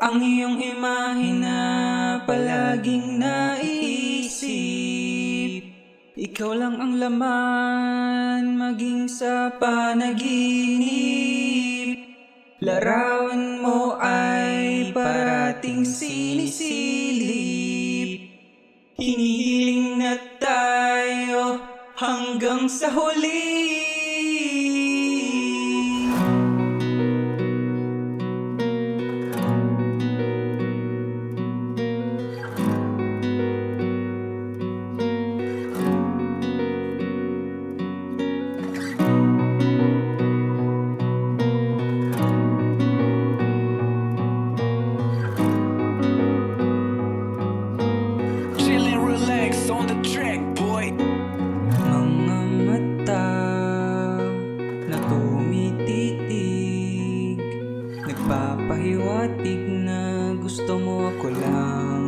Ang iyong imahe na palaging naiisip Ikaw lang ang laman maging sa panaginip. Larawan mo ay parating sinisilip. Hinihiling na tayo hanggang sa huli Nagpapahiwatig na gusto mo ako lang